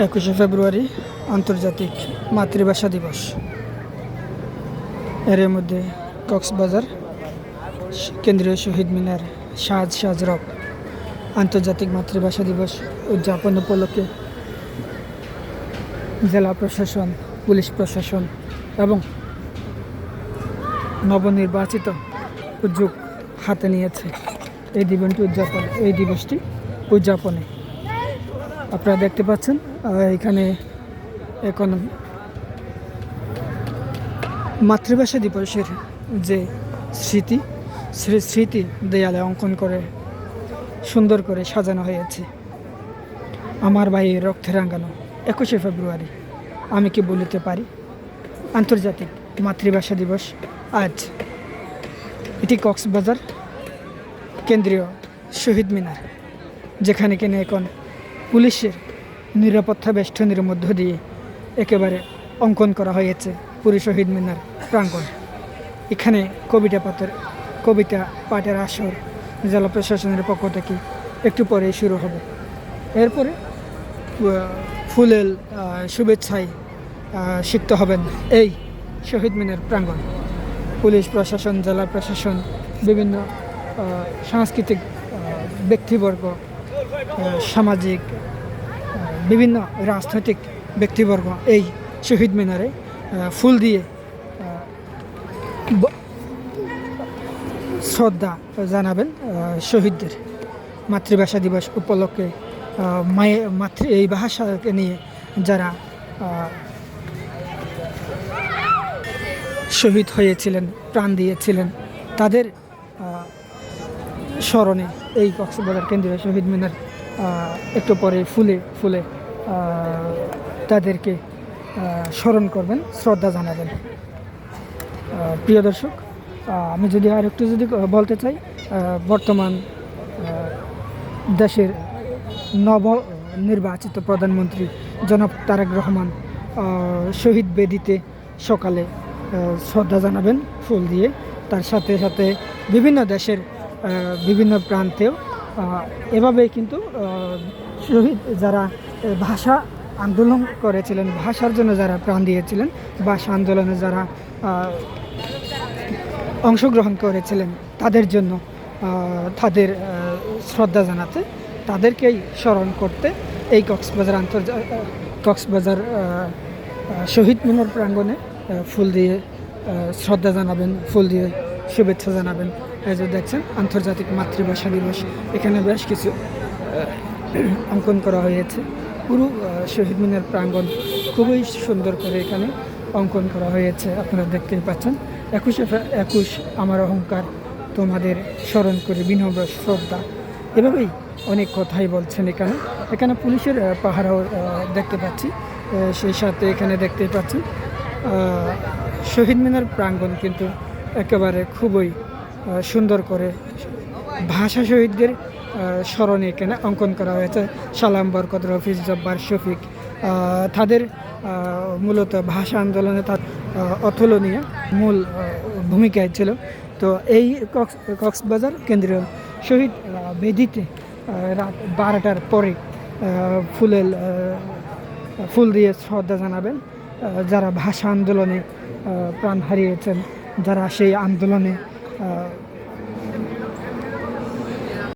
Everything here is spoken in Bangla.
একুশে ফেব্রুয়ারি আন্তর্জাতিক মাতৃভাষা দিবস। এর মধ্যে কক্সবাজার, কেন্দ্রীয় শহীদ মিনার শাহজ শাহজরক আন্তর্জাতিক মাতৃভাষা দিবস উদযাপন উপলক্ষে জেলা প্রশাসন, পুলিশ প্রশাসন এবং নবনির্বাচিত উদ্যোগ হাতে নিয়েছে। এই দিবসটি উদযাপন এই দিবসটি উদযাপনে আপনারা দেখতে পাচ্ছেন এখানে এখন মাতৃভাষা দিবসের যে স্মৃতি সেই স্মৃতি দেয়ালে অঙ্কন করে, সুন্দর করে সাজানো হয়েছে। আমার ভাইয়ের রক্তে রাঙ্গানো একুশে ফেব্রুয়ারি, আমি কি বলিতে পারি? আন্তর্জাতিক মাতৃভাষা দিবস আজ। এটি কক্সবাজার, কেন্দ্রীয় শহীদ মিনার, যেখানে কিনা এখন পুলিশের নিরাপত্তা বেষ্টনীর মধ্য দিয়ে একেবারে অঙ্কন করা হয়েছে পুরী শহীদ মিনার প্রাঙ্গণ। এখানে কবিতা পাতের কবিতা পাঠের আসর জেলা প্রশাসনের পক্ষ থেকে একটু পরেই শুরু হবে। এরপরে ফুলেল শুভেচ্ছায় সিক্ত হবেন এই শহীদ মিনার প্রাঙ্গণ। পুলিশ প্রশাসন, জেলা প্রশাসন, বিভিন্ন সাংস্কৃতিক ব্যক্তিবর্গ সামাজিক বিভিন্ন রাজনৈতিক ব্যক্তিবর্গ এই শহীদ মিনারে ফুল দিয়ে শ্রদ্ধা জানাবেন শহীদদের মাতৃভাষা দিবস উপলক্ষে মায়ের মাতৃ, এই ভাষাকে নিয়ে যারা শহীদ হয়েছিলেন, প্রাণ দিয়েছিলেন, তাদের স্মরণে এই কক্সবাজার কেন্দ্রীয় শহীদ মিনার একটু পরে ফুলে ফুলে তাদেরকে স্মরণ করবেন, শ্রদ্ধা জানাবেন। প্রিয় দর্শক আমি যদি আর একটু যদি বলতে চাই বর্তমান দেশের নব নির্বাচিত প্রধানমন্ত্রী জনাব তারেক রহমান শহীদ বেদিতে সকালে শ্রদ্ধা জানাবেন, ফুল দিয়ে। তার সাথে সাথে বিভিন্ন দেশের বিভিন্ন প্রান্তেও এভাবেই কিন্তু শহীদ যারা ভাষা আন্দোলন করেছিলেন, ভাষার জন্য যারা প্রাণ দিয়েছিলেন, ভাষা আন্দোলনে যারা অংশগ্রহণ করেছিলেন, তাদের জন্য তাদের শ্রদ্ধা জানাতে, তাদেরকেই স্মরণ করতে এই কক্সবাজার আন্তর্জা, কক্সবাজার শহীদ মিনার প্রাঙ্গণে ফুল দিয়ে শ্রদ্ধা জানাবেন, ফুল দিয়ে শুভেচ্ছা জানাবেন। এই যে দেখছেন, আন্তর্জাতিক মাতৃভাষা দিবস। এখানে বেশ কিছু অঙ্কন করা হয়েছে। পুরো শহীদ মিনার প্রাঙ্গণ খুবই সুন্দর করে এখানে অঙ্কন করা হয়েছে, আপনারা দেখতেই পাচ্ছেন। একুশে একুশ আমার অহংকার তোমাদের স্মরণ করে, বিনম্র শ্রদ্ধা। এভাবেই অনেক কথাই বলছেন এখানে। এখানে পুলিশের পাহারাও দেখতে পাচ্ছি। সেই সাথে এখানে দেখতে পাচ্ছি শহীদ মিনার প্রাঙ্গণ কিন্তু একেবারে খুবই সুন্দর করে ভাষা শহীদদের স্মরণে এখানে অঙ্কন করা হয়েছে। সালাম, বরকত রফিজ জব্বার, শফিক তাদের মূলত ভাষা আন্দোলনে তার অতুলনীয় মূল ভূমিকায় ছিল। তো এই কক্স, কক্সবাজার কেন্দ্রীয় শহীদ বেদিতে রাত বারোটার পরে ফুলের ফুল দিয়ে শ্রদ্ধা জানাবেন যারা ভাষা আন্দোলনে প্রাণ হারিয়েছেন। যারা সেই আন্দোলনে